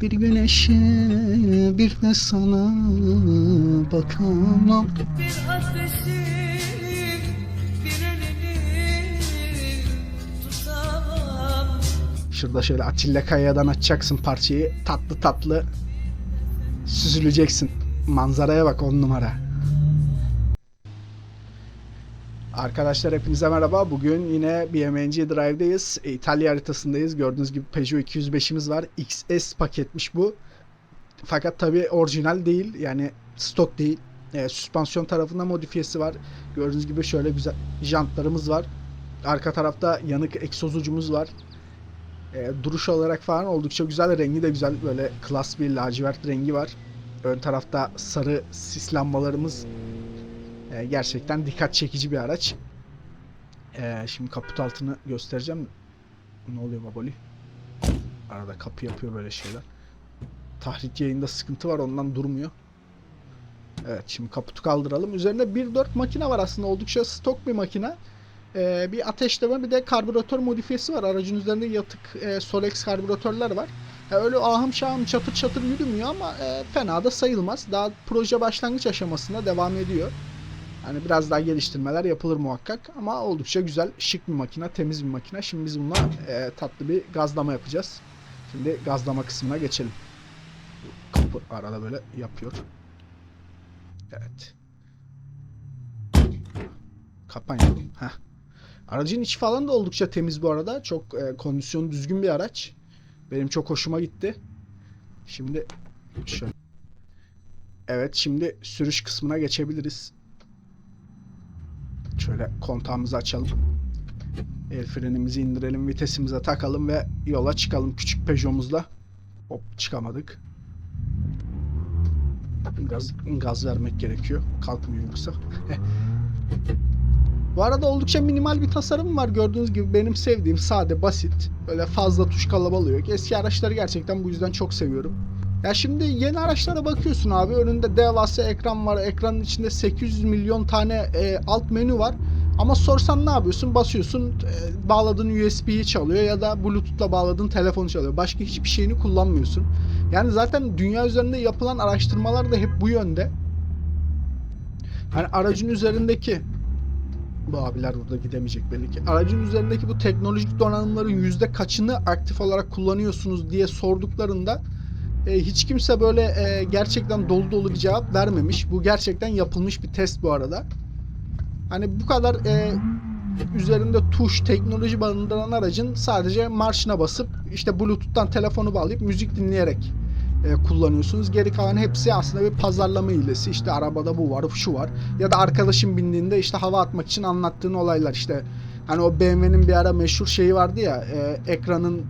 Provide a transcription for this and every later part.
Bir güneşe bir de sana bakamam. Bir ateşin bir elini tutamam Şurada şöyle Atilla Kaya'dan açacaksın parçayı. Tatlı tatlı süzüleceksin. Manzaraya bak on numara. Arkadaşlar hepinize merhaba. Bugün yine BMNG Drive'dayız. E, İtalya haritasındayız. Gördüğünüz gibi Peugeot 205'imiz var. XS paketmiş bu. Fakat tabi orijinal değil. Yani stok değil. E, süspansiyon tarafında modifiyesi var. Gördüğünüz gibi şöyle güzel jantlarımız var. Arka tarafta yanık egzoz ucumuz var. E, duruş olarak falan oldukça güzel. Rengi de güzel. Böyle klas bir lacivert rengi var. Ön tarafta sarı sis lambalarımız e, gerçekten dikkat çekici bir araç. E, şimdi kaput altını göstereceğim. Ne oluyor baboli? Arada kapı yapıyor böyle şeyler. Tahrik yayında sıkıntı var ondan durmuyor. Evet şimdi kaputu kaldıralım. Üzerinde 1.4 makine var aslında oldukça stok bir makine. Ee, bir ateşleme bir de karbüratör modifiyesi var. Aracın üzerinde yatık e, Solex karbüratörler var. Ya öyle ahım şahım çatır çatır yürümüyor ama e, fena da sayılmaz. Daha proje başlangıç aşamasında devam ediyor. Yani biraz daha geliştirmeler yapılır muhakkak ama oldukça güzel, şık bir makine, temiz bir makine. Şimdi biz bununla e, tatlı bir gazlama yapacağız. Şimdi gazlama kısmına geçelim. Kapı arada böyle yapıyor. Evet. Kapan yavrum. Heh. Aracın içi falan da oldukça temiz bu arada. Çok e, kondisyonu düzgün bir araç. Benim çok hoşuma gitti. Şimdi şöyle. Evet şimdi sürüş kısmına geçebiliriz. Şöyle kontağımızı açalım. El frenimizi indirelim, vitesimize takalım ve yola çıkalım küçük Peugeot'umuzla. Hop çıkamadık. Biraz gaz vermek gerekiyor. Kalkmıyor yoksa. Bu arada oldukça minimal bir tasarım var gördüğünüz gibi benim sevdiğim sade basit böyle fazla tuş kalabalığı yok. Eski araçları gerçekten bu yüzden çok seviyorum. Ya şimdi yeni araçlara bakıyorsun abi önünde devasa ekran var ekranın içinde 800 milyon tane e, alt menü var. Ama sorsan ne yapıyorsun? Basıyorsun, e, bağladığın USB'yi çalıyor ya da Bluetooth'la bağladığın telefonu çalıyor. Başka hiçbir şeyini kullanmıyorsun. Yani zaten dünya üzerinde yapılan araştırmalar da hep bu yönde. Hani aracın üzerindeki bu abiler burada gidemeyecek belli ki. Aracın üzerindeki bu teknolojik donanımların yüzde kaçını aktif olarak kullanıyorsunuz diye sorduklarında e, hiç kimse böyle e, gerçekten dolu dolu bir cevap vermemiş. Bu gerçekten yapılmış bir test bu arada. Hani bu kadar e, üzerinde tuş, teknoloji barındıran aracın sadece marşına basıp işte Bluetooth'tan telefonu bağlayıp müzik dinleyerek e, kullanıyorsunuz. Geri kalan hepsi aslında bir pazarlama hilesi. İşte arabada bu var, şu var. Ya da arkadaşın bindiğinde işte hava atmak için anlattığın olaylar işte. Hani o BMW'nin bir ara meşhur şeyi vardı ya, e, ekranın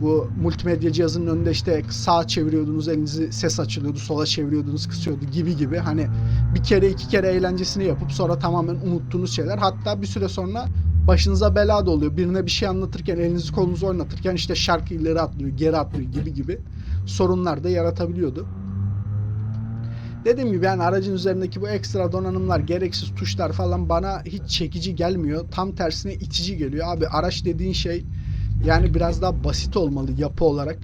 bu multimedya cihazının önünde işte sağa çeviriyordunuz elinizi ses açılıyordu, sola çeviriyordunuz kısıyordu gibi gibi. Hani bir kere iki kere eğlencesini yapıp sonra tamamen unuttuğunuz şeyler. Hatta bir süre sonra başınıza bela da oluyor. Birine bir şey anlatırken elinizi kolunuzu oynatırken işte şarkı ileri atlıyor, geri atlıyor gibi gibi sorunlar da yaratabiliyordu. Dediğim gibi yani aracın üzerindeki bu ekstra donanımlar, gereksiz tuşlar falan bana hiç çekici gelmiyor. Tam tersine itici geliyor. Abi araç dediğin şey yani biraz daha basit olmalı yapı olarak.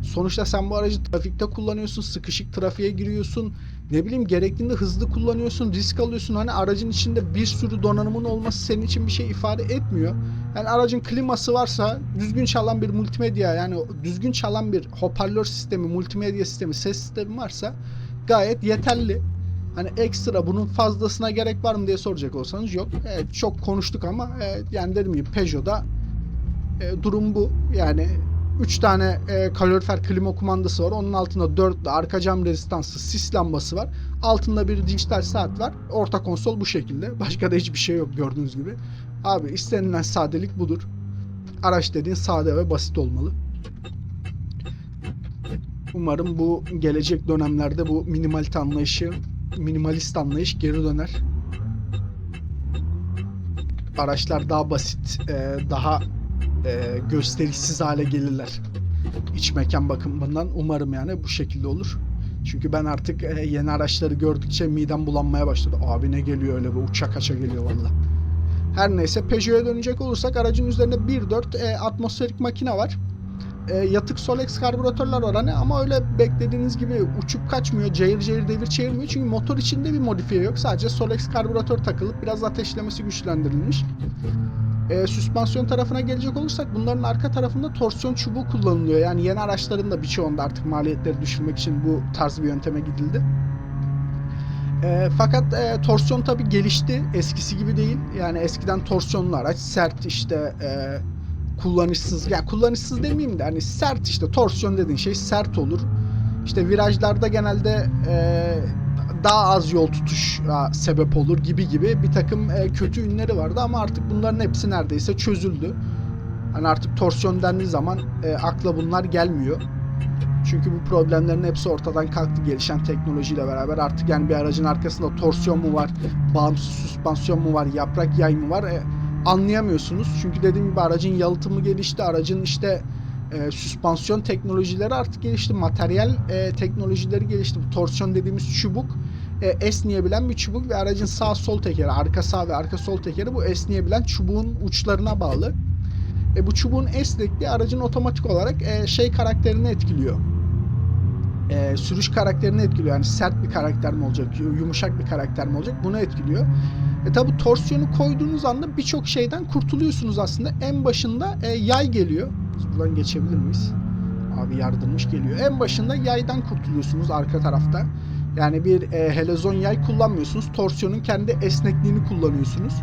Sonuçta sen bu aracı trafikte kullanıyorsun, sıkışık trafiğe giriyorsun. Ne bileyim gerektiğinde hızlı kullanıyorsun, risk alıyorsun. Hani aracın içinde bir sürü donanımın olması senin için bir şey ifade etmiyor. Yani aracın kliması varsa düzgün çalan bir multimedya yani düzgün çalan bir hoparlör sistemi, multimedya sistemi, ses sistemi varsa gayet yeterli. Hani ekstra bunun fazlasına gerek var mı diye soracak olsanız yok. Evet, çok konuştuk ama e, yani dediğim gibi Peugeot'da e, durum bu. Yani 3 tane e, kalorifer klima kumandası var. Onun altında 4 de arka cam rezistanslı sis lambası var. Altında bir dijital saat var. Orta konsol bu şekilde. Başka da hiçbir şey yok gördüğünüz gibi. Abi istenilen sadelik budur. Araç dediğin sade ve basit olmalı. Umarım bu gelecek dönemlerde bu minimalite anlayışı, minimalist anlayış geri döner. Araçlar daha basit, e, daha e, gösterişsiz hale gelirler. İç mekan bakımından umarım yani bu şekilde olur. Çünkü ben artık e, yeni araçları gördükçe midem bulanmaya başladı. Abi ne geliyor öyle bir uçak kaça geliyor valla. Her neyse Peugeot'a dönecek olursak aracın üzerinde 1.4 e, atmosferik makine var. e, yatık Solex karbüratörler var hani ama öyle beklediğiniz gibi uçup kaçmıyor, cayır cayır devir çevirmiyor. Çünkü motor içinde bir modifiye yok. Sadece Solex karbüratör takılıp biraz ateşlemesi güçlendirilmiş. E, süspansiyon tarafına gelecek olursak bunların arka tarafında torsiyon çubuğu kullanılıyor. Yani yeni araçların da birçoğunda artık maliyetleri düşürmek için bu tarz bir yönteme gidildi. E, fakat e, torsiyon tabi gelişti. Eskisi gibi değil. Yani eskiden torsiyonlu araç sert işte e, kullanışsız. Yani kullanışsız demeyeyim de hani sert işte torsiyon dediğin şey sert olur. İşte virajlarda genelde e, daha az yol tutuşa sebep olur gibi gibi bir takım e, kötü ünleri vardı ama artık bunların hepsi neredeyse çözüldü. Hani artık torsiyon dendiği zaman e, akla bunlar gelmiyor. Çünkü bu problemlerin hepsi ortadan kalktı gelişen teknolojiyle beraber. Artık yani bir aracın arkasında torsiyon mu var, bağımsız süspansiyon mu var, yaprak yay mı var e, anlayamıyorsunuz. Çünkü dediğim gibi aracın yalıtımı gelişti, aracın işte e, süspansiyon teknolojileri artık gelişti, materyal e, teknolojileri gelişti. Bu torsiyon dediğimiz çubuk e, esneyebilen bir çubuk ve aracın sağ sol tekeri, arka sağ ve arka sol tekeri bu esneyebilen çubuğun uçlarına bağlı. E, bu çubuğun esnekliği aracın otomatik olarak e, şey karakterini etkiliyor. E, sürüş karakterini etkiliyor. Yani sert bir karakter mi olacak, yumuşak bir karakter mi olacak bunu etkiliyor. E tabi torsiyonu koyduğunuz anda birçok şeyden kurtuluyorsunuz aslında. En başında e, yay geliyor. Biz buradan geçebilir miyiz? Abi yardırmış geliyor. En başında yaydan kurtuluyorsunuz arka tarafta. Yani bir e, helezon yay kullanmıyorsunuz. Torsiyonun kendi esnekliğini kullanıyorsunuz.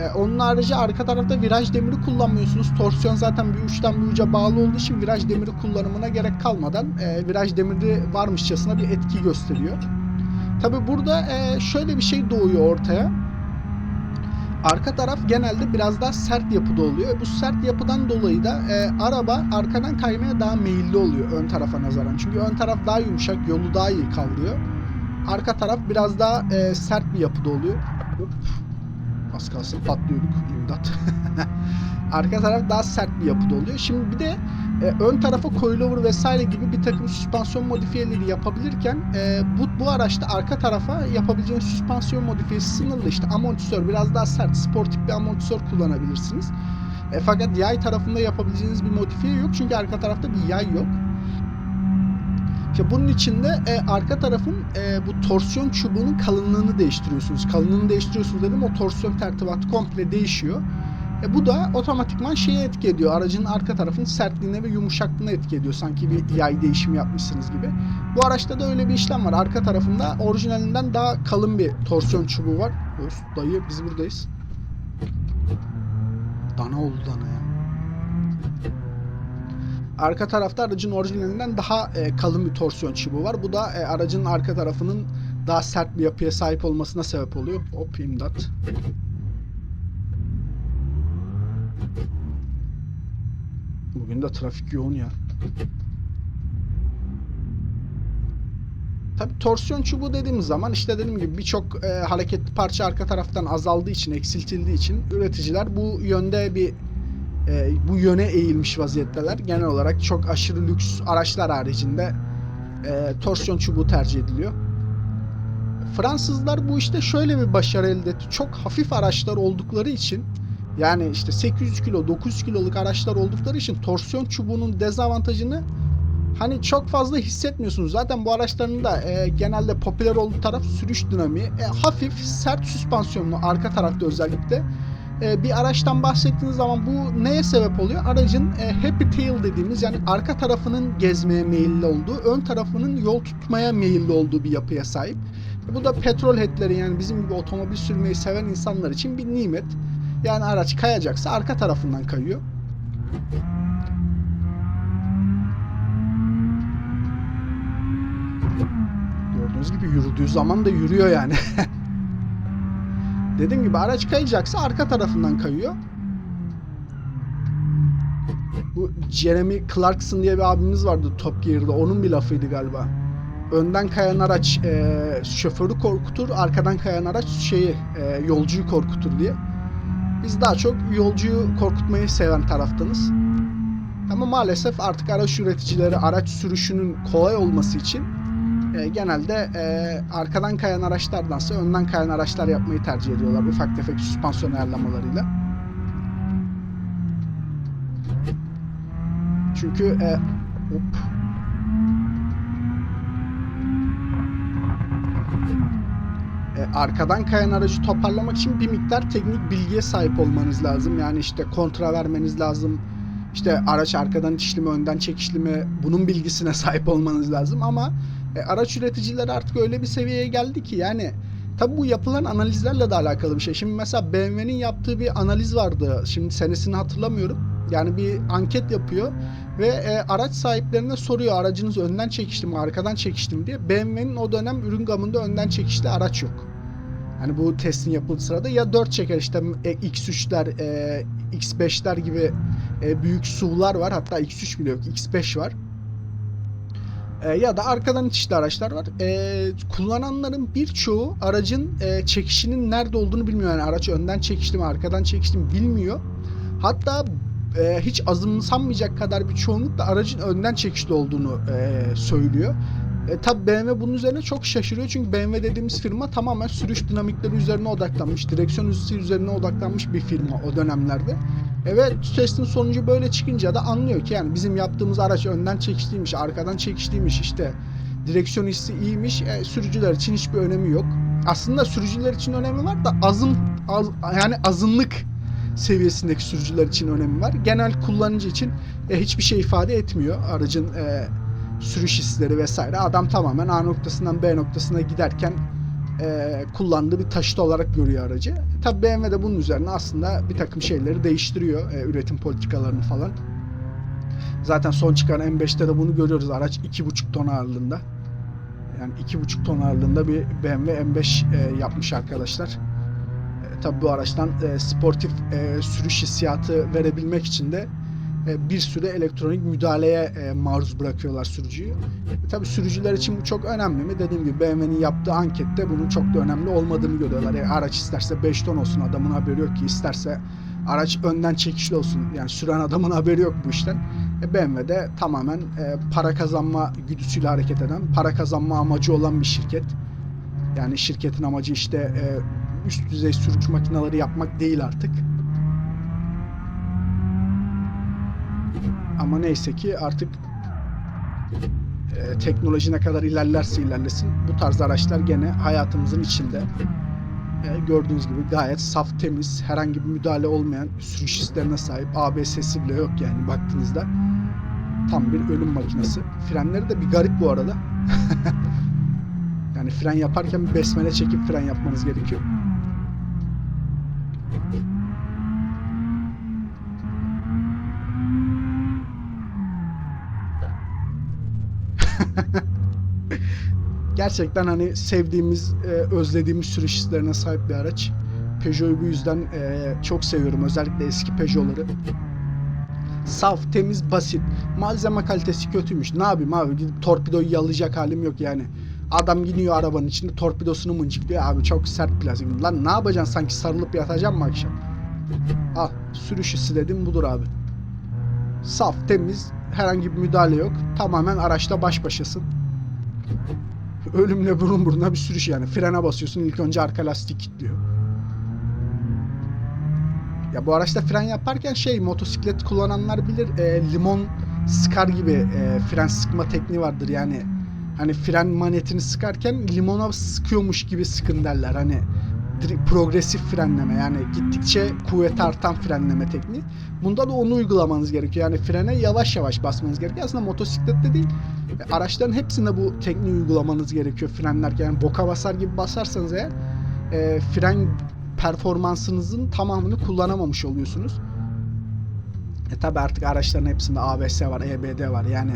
E, onun harici arka tarafta viraj demiri kullanmıyorsunuz. Torsiyon zaten bir uçtan bir uca bağlı olduğu için viraj demiri kullanımına gerek kalmadan e, viraj demiri varmışçasına bir etki gösteriyor. Tabi burada e, şöyle bir şey doğuyor ortaya. Arka taraf genelde biraz daha sert yapıda oluyor. Bu sert yapıdan dolayı da e, araba arkadan kaymaya daha meyilli oluyor ön tarafa nazaran. Çünkü ön taraf daha yumuşak, yolu daha iyi kavruyor. Arka taraf biraz daha e, sert bir yapıda oluyor. Az kalsın patlıyorduk. İmdat. Arka taraf daha sert bir yapıda oluyor. Şimdi bir de e, ön tarafa coilover vesaire gibi bir takım süspansiyon modifiyeleri yapabilirken e, bu, bu araçta arka tarafa yapabileceğiniz süspansiyon modifiyesi sınırlı. İşte amortisör biraz daha sert, sportif bir amortisör kullanabilirsiniz. E, fakat yay tarafında yapabileceğiniz bir modifiye yok çünkü arka tarafta bir yay yok. İşte bunun için de e, arka tarafın e, bu torsiyon çubuğunun kalınlığını değiştiriyorsunuz. Kalınlığını değiştiriyorsunuz dedim o torsiyon tertibatı komple değişiyor. E, bu da otomatikman şeye etki ediyor. Aracın arka tarafın sertliğine ve yumuşaklığına etki ediyor. Sanki bir yay değişimi yapmışsınız gibi. Bu araçta da öyle bir işlem var. Arka tarafında orijinalinden daha kalın bir torsiyon çubuğu var. Dost, dayı biz buradayız. Dana oldu dana ya. Arka tarafta aracın orijinalinden daha e, kalın bir torsiyon çubuğu var. Bu da e, aracın arka tarafının daha sert bir yapıya sahip olmasına sebep oluyor. Hop imdat. Bugün de trafik yoğun ya. Tabi torsiyon çubuğu dediğimiz zaman işte dediğim gibi birçok e, hareketli parça arka taraftan azaldığı için, eksiltildiği için üreticiler bu yönde bir e, bu yöne eğilmiş vaziyetteler. Genel olarak çok aşırı lüks araçlar haricinde e, torsiyon çubuğu tercih ediliyor. Fransızlar bu işte şöyle bir başarı elde etti. Çok hafif araçlar oldukları için yani işte 800 kilo 900 kiloluk araçlar oldukları için torsiyon çubuğunun dezavantajını hani çok fazla hissetmiyorsunuz. Zaten bu araçların da e, genelde popüler olduğu taraf sürüş dinamiği. E, hafif sert süspansiyonlu arka tarafta özellikle e, bir araçtan bahsettiğiniz zaman bu neye sebep oluyor? Aracın e, happy tail dediğimiz yani arka tarafının gezmeye meyilli olduğu, ön tarafının yol tutmaya meyilli olduğu bir yapıya sahip. Bu da petrol headleri yani bizim gibi otomobil sürmeyi seven insanlar için bir nimet. Yani araç kayacaksa arka tarafından kayıyor. Gördüğünüz gibi yürüdüğü zaman da yürüyor yani. Dediğim gibi araç kayacaksa arka tarafından kayıyor. Bu Jeremy Clarkson diye bir abimiz vardı Top Gear'da. Onun bir lafıydı galiba. Önden kayan araç e, şoförü korkutur, arkadan kayan araç şeyi e, yolcuyu korkutur diye. Biz daha çok yolcuyu korkutmayı seven taraftanız. Ama maalesef artık araç üreticileri araç sürüşünün kolay olması için e, genelde e, arkadan kayan araçlardansa önden kayan araçlar yapmayı tercih ediyorlar ufak tefek süspansiyon ayarlamalarıyla. Çünkü e, hop. Arkadan kayan aracı toparlamak için bir miktar teknik bilgiye sahip olmanız lazım. Yani işte kontra vermeniz lazım. İşte araç arkadan itişli mi, önden çekişli mi bunun bilgisine sahip olmanız lazım ama e, araç üreticileri artık öyle bir seviyeye geldi ki yani tabi bu yapılan analizlerle de alakalı bir şey. Şimdi mesela BMW'nin yaptığı bir analiz vardı. Şimdi senesini hatırlamıyorum. Yani bir anket yapıyor ve e, araç sahiplerine soruyor aracınız önden çekişli mi, arkadan çekişli mi diye. BMW'nin o dönem ürün gamında önden çekişli araç yok. Hani bu testin yapıldığı sırada ya 4 çeker işte e, X3'ler, e, X5'ler gibi e, büyük SUV'lar var. Hatta X3 bile yok. X5 var. E, ya da arkadan itişli araçlar var. E, kullananların birçoğu aracın e, çekişinin nerede olduğunu bilmiyor. Yani araç önden çekişli mi, arkadan çekişli mi bilmiyor. Hatta e, hiç azımsanmayacak kadar bir çoğunlukla aracın önden çekişli olduğunu e, söylüyor. E, tabi BMW bunun üzerine çok şaşırıyor çünkü BMW dediğimiz firma tamamen sürüş dinamikleri üzerine odaklanmış, direksiyon hızı üzerine odaklanmış bir firma o dönemlerde. E, ve testin sonucu böyle çıkınca da anlıyor ki yani bizim yaptığımız araç önden çekişliymiş, arkadan çekişliymiş işte direksiyon hissi iyiymiş, e, sürücüler için hiçbir önemi yok. Aslında sürücüler için önemi var da azın az, yani azınlık seviyesindeki sürücüler için önemi var. Genel kullanıcı için e, hiçbir şey ifade etmiyor aracın e, sürüş hisleri vesaire. Adam tamamen A noktasından B noktasına giderken e, kullandığı bir taşıt olarak görüyor aracı. Tabi BMW de bunun üzerine aslında bir takım şeyleri değiştiriyor. e, üretim politikalarını falan. Zaten son çıkan M5'te de bunu görüyoruz. Araç 2,5 ton ağırlığında. Yani 2,5 ton ağırlığında bir BMW M5 e, yapmış arkadaşlar. E, tabi bu araçtan e, sportif e, sürüş hissiyatı verebilmek için de bir sürü elektronik müdahaleye e, maruz bırakıyorlar sürücüyü. E, tabii sürücüler için bu çok önemli mi? Dediğim gibi BMW'nin yaptığı ankette bunun çok da önemli olmadığını görüyorlar. E, araç isterse 5 ton olsun adamın haberi yok ki isterse araç önden çekişli olsun. Yani süren adamın haberi yok bu işten. E, BMW de tamamen e, para kazanma güdüsüyle hareket eden, para kazanma amacı olan bir şirket. Yani şirketin amacı işte e, üst düzey sürüş makineleri yapmak değil artık. Ama neyse ki artık e, teknoloji ne kadar ilerlerse ilerlesin bu tarz araçlar gene hayatımızın içinde. E, gördüğünüz gibi gayet saf, temiz, herhangi bir müdahale olmayan sürüş hislerine sahip. ABS'si bile yok yani baktığınızda. Tam bir ölüm makinesi. Frenleri de bir garip bu arada. yani fren yaparken bir besmele çekip fren yapmanız gerekiyor. Gerçekten hani sevdiğimiz, e, özlediğimiz sürüş hislerine sahip bir araç. Peugeot'u bu yüzden e, çok seviyorum. Özellikle eski Peugeot'ları. Saf, temiz, basit. Malzeme kalitesi kötüymüş. Ne yapayım abi? Gidip torpidoyu yalayacak halim yok yani. Adam gidiyor arabanın içinde torpidosunu mıncıklıyor. Abi çok sert plastik. Lan ne yapacaksın sanki sarılıp yatacaksın mı akşam? Al sürüş hissi dedim budur abi. Saf, temiz, herhangi bir müdahale yok. Tamamen araçta baş başasın. Ölümle burun buruna bir sürüş yani. Frene basıyorsun ilk önce arka lastik kilitliyor. Ya bu araçta fren yaparken şey motosiklet kullananlar bilir e, limon sıkar gibi e, fren sıkma tekniği vardır yani. Hani fren manetini sıkarken limona sıkıyormuş gibi sıkın derler. Hani progresif frenleme yani gittikçe kuvveti artan frenleme tekniği. Bunda da onu uygulamanız gerekiyor. Yani frene yavaş yavaş basmanız gerekiyor. Aslında motosiklette değil araçların hepsinde bu tekniği uygulamanız gerekiyor frenlerken. Yani boka basar gibi basarsanız eğer e, fren performansınızın tamamını kullanamamış oluyorsunuz. E tabi artık araçların hepsinde ABS var, EBD var. Yani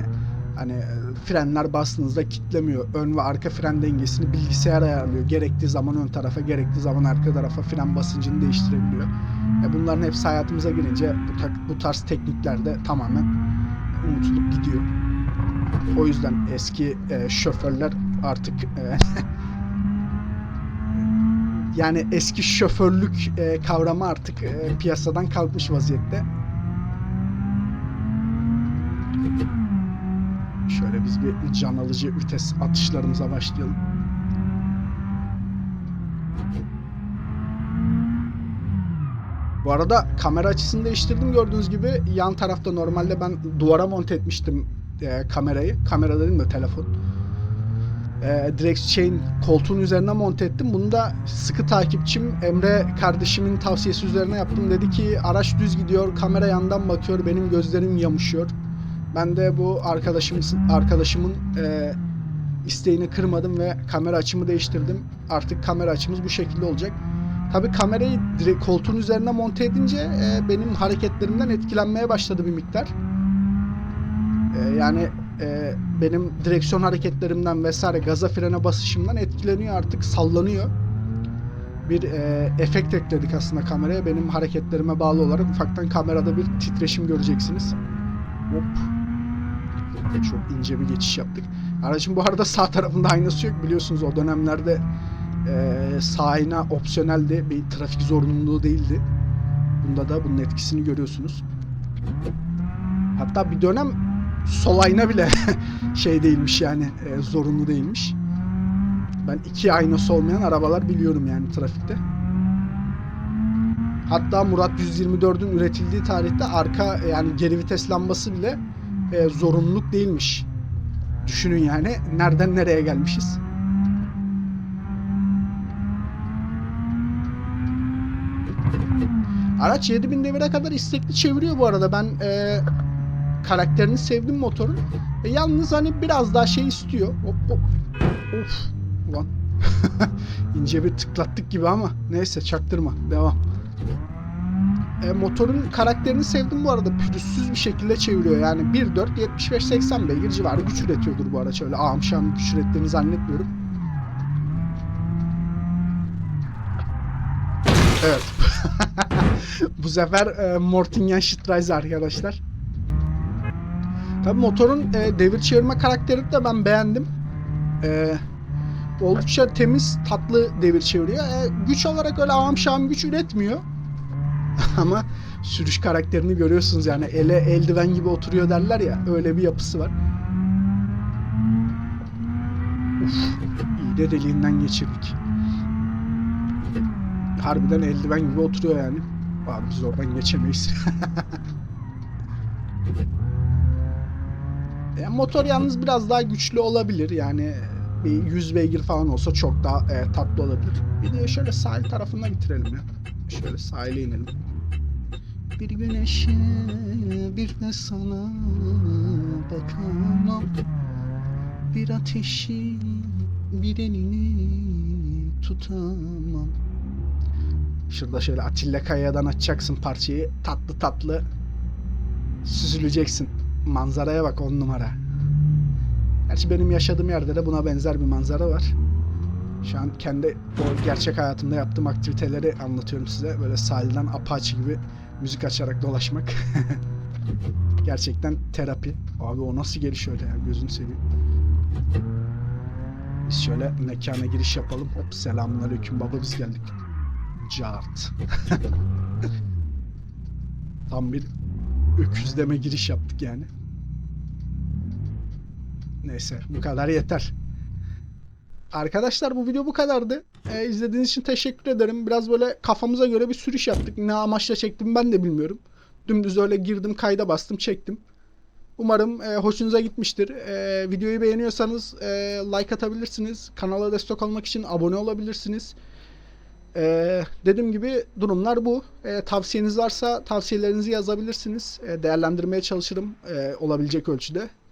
hani e, frenler bastığınızda kitlemiyor. Ön ve arka fren dengesini bilgisayar ayarlıyor. Gerektiği zaman ön tarafa, gerektiği zaman arka tarafa fren basıncını değiştirebiliyor. E bunların hepsi hayatımıza girince bu, bu tarz teknikler de tamamen unutulup gidiyor. O yüzden eski e, şoförler artık e, yani eski şoförlük e, kavramı artık e, piyasadan kalkmış vaziyette. Şöyle biz bir can alıcı vites atışlarımıza başlayalım. Bu arada kamera açısını değiştirdim gördüğünüz gibi. Yan tarafta normalde ben duvara monte etmiştim e, kamerayı. Kamera dedim de telefon. E, direkt şeyin koltuğun üzerine monte ettim. Bunu da sıkı takipçim Emre kardeşimin tavsiyesi üzerine yaptım. Dedi ki araç düz gidiyor, kamera yandan bakıyor, benim gözlerim yamışıyor. Ben de bu arkadaşımın arkadaşımın e, isteğini kırmadım ve kamera açımı değiştirdim. Artık kamera açımız bu şekilde olacak. Tabii kamerayı direkt koltuğun üzerine monte edince e, benim hareketlerimden etkilenmeye başladı bir miktar. E, yani e, benim direksiyon hareketlerimden vesaire gaza frene basışımdan etkileniyor artık sallanıyor. Bir e, efekt ekledik aslında kameraya. Benim hareketlerime bağlı olarak ufaktan kamerada bir titreşim göreceksiniz. Hop. Çok ince bir geçiş yaptık. Aracın bu arada sağ tarafında aynası yok. Biliyorsunuz o dönemlerde e, sağ ayna opsiyoneldi. Bir trafik zorunluluğu değildi. Bunda da bunun etkisini görüyorsunuz. Hatta bir dönem sol ayna bile şey değilmiş yani e, zorunlu değilmiş. Ben iki aynası olmayan arabalar biliyorum yani trafikte. Hatta Murat 124'ün üretildiği tarihte arka yani geri vites lambası bile e, zorunluluk değilmiş. Düşünün yani nereden nereye gelmişiz. Araç 7000 devire kadar istekli çeviriyor bu arada. Ben e, karakterini sevdim motorun. E, yalnız hani biraz daha şey istiyor. Hop hop. Of. Ulan. İnce bir tıklattık gibi ama neyse çaktırma. Devam. E, motorun karakterini sevdim bu arada. Pürüzsüz bir şekilde çeviriyor. Yani 1.4 75-80 beygir civarı güç üretiyordur bu araç. Öyle ağam şam güç ürettiğini zannetmiyorum. Evet. bu sefer e, Mortingen Streiser arkadaşlar. Tabii motorun e, devir çevirme karakterini de ben beğendim. E, oldukça temiz, tatlı devir çeviriyor. E, güç olarak öyle ağam şam güç üretmiyor. Ama sürüş karakterini görüyorsunuz yani ele eldiven gibi oturuyor derler ya öyle bir yapısı var. Uf, iyi de deliğinden geçirdik. Harbiden eldiven gibi oturuyor yani. Abi biz oradan geçemeyiz. E, motor yalnız biraz daha güçlü olabilir yani bir 100 beygir falan olsa çok daha e, tatlı olabilir. Bir de şöyle sahil tarafına bitirelim ya. Şöyle sahile inelim. Bir güneşe bir de sana bakamam Bir ateşi bir elini tutamam Şurada şöyle Atilla Kaya'dan açacaksın parçayı tatlı tatlı süzüleceksin. Manzaraya bak on numara. Gerçi benim yaşadığım yerde de buna benzer bir manzara var. Şu an kendi o gerçek hayatımda yaptığım aktiviteleri anlatıyorum size. Böyle sahilden apaçı gibi müzik açarak dolaşmak. Gerçekten terapi. Abi o nasıl geliş öyle ya gözünü seveyim. Biz şöyle mekana giriş yapalım. Hop selamünaleyküm baba biz geldik. Cart. Tam bir öküzleme giriş yaptık yani. Neyse bu kadar yeter. Arkadaşlar bu video bu kadardı. Ee, izlediğiniz için teşekkür ederim. Biraz böyle kafamıza göre bir sürüş yaptık. Ne amaçla çektim ben de bilmiyorum. Dümdüz öyle girdim kayda bastım çektim. Umarım e, hoşunuza gitmiştir. E, videoyu beğeniyorsanız e, like atabilirsiniz. Kanala destek olmak için abone olabilirsiniz. E, dediğim gibi durumlar bu. E, tavsiyeniz varsa tavsiyelerinizi yazabilirsiniz. E, değerlendirmeye çalışırım e, olabilecek ölçüde.